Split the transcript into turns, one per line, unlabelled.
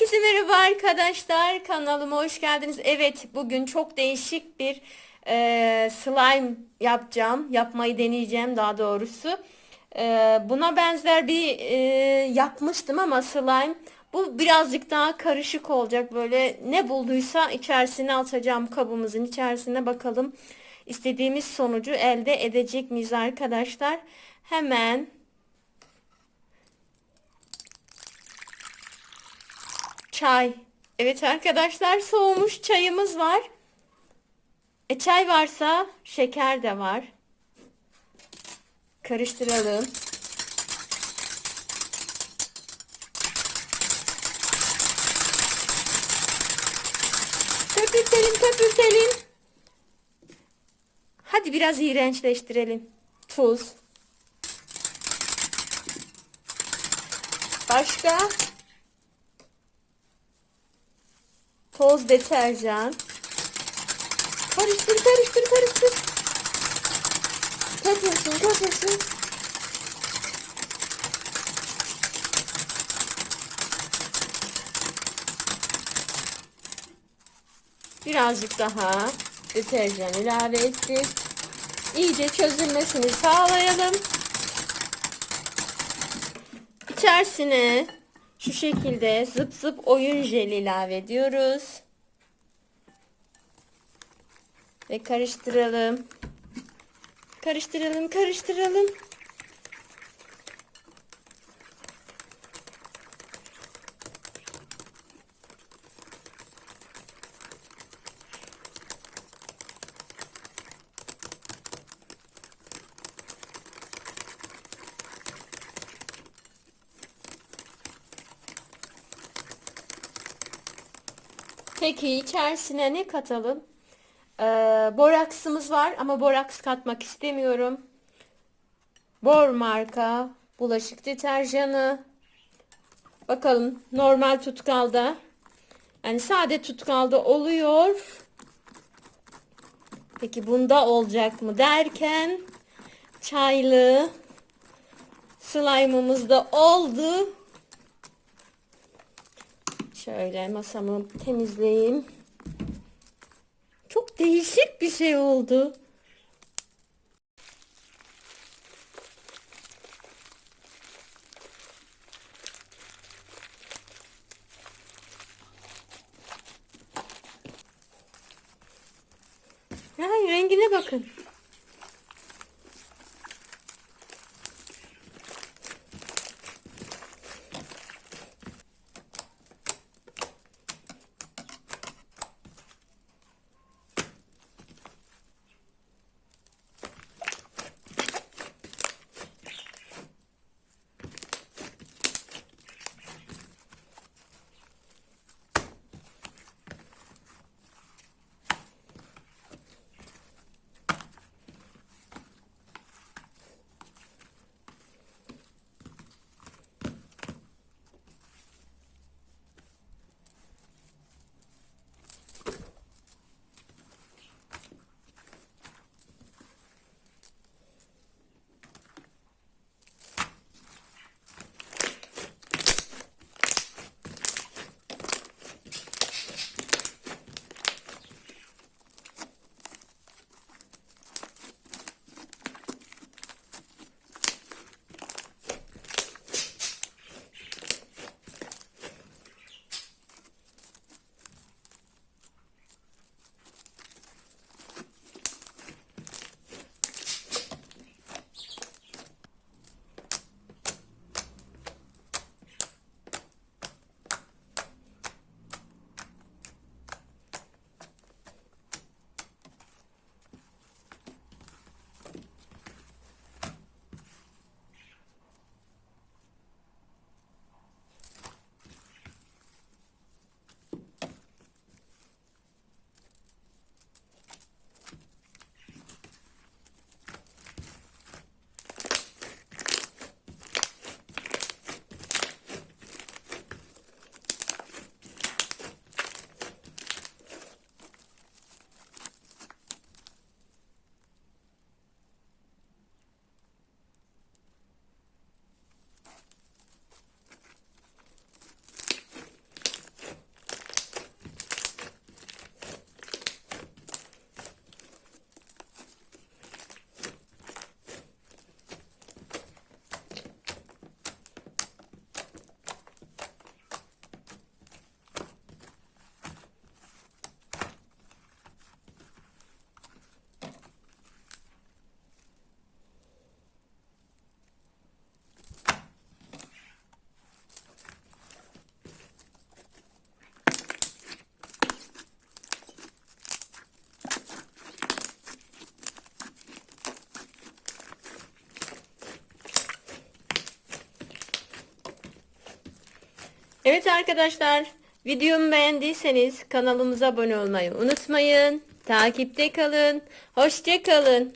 Herkese merhaba arkadaşlar. Kanalıma hoş geldiniz. Evet bugün çok değişik bir e, slime yapacağım. Yapmayı deneyeceğim daha doğrusu. E, buna benzer bir e, yapmıştım ama slime. Bu birazcık daha karışık olacak. Böyle ne bulduysa içerisine atacağım kabımızın içerisine bakalım. istediğimiz sonucu elde edecek miyiz arkadaşlar? Hemen Çay. Evet arkadaşlar soğumuş çayımız var. E çay varsa şeker de var. Karıştıralım. Köpürtelim köpürtelim. Hadi biraz iğrençleştirelim. Tuz. Başka? Toz deterjan. Karıştır karıştır karıştır. Köpürsün köpürsün. Birazcık daha deterjan ilave ettik. İyice çözülmesini sağlayalım. İçerisine şu şekilde zıp zıp oyun jeli ilave ediyoruz. Ve karıştıralım. Karıştıralım, karıştıralım. Peki içerisine ne katalım? Ee, boraksımız var ama boraks katmak istemiyorum. Bor marka bulaşık deterjanı. Bakalım normal tutkalda. Yani sade tutkalda oluyor. Peki bunda olacak mı derken çaylı slime'ımız da oldu. Şöyle masamı temizleyeyim. Çok değişik bir şey oldu. Ay, rengine bakın. Evet arkadaşlar, videomu beğendiyseniz kanalımıza abone olmayı unutmayın. Takipte kalın. Hoşça kalın.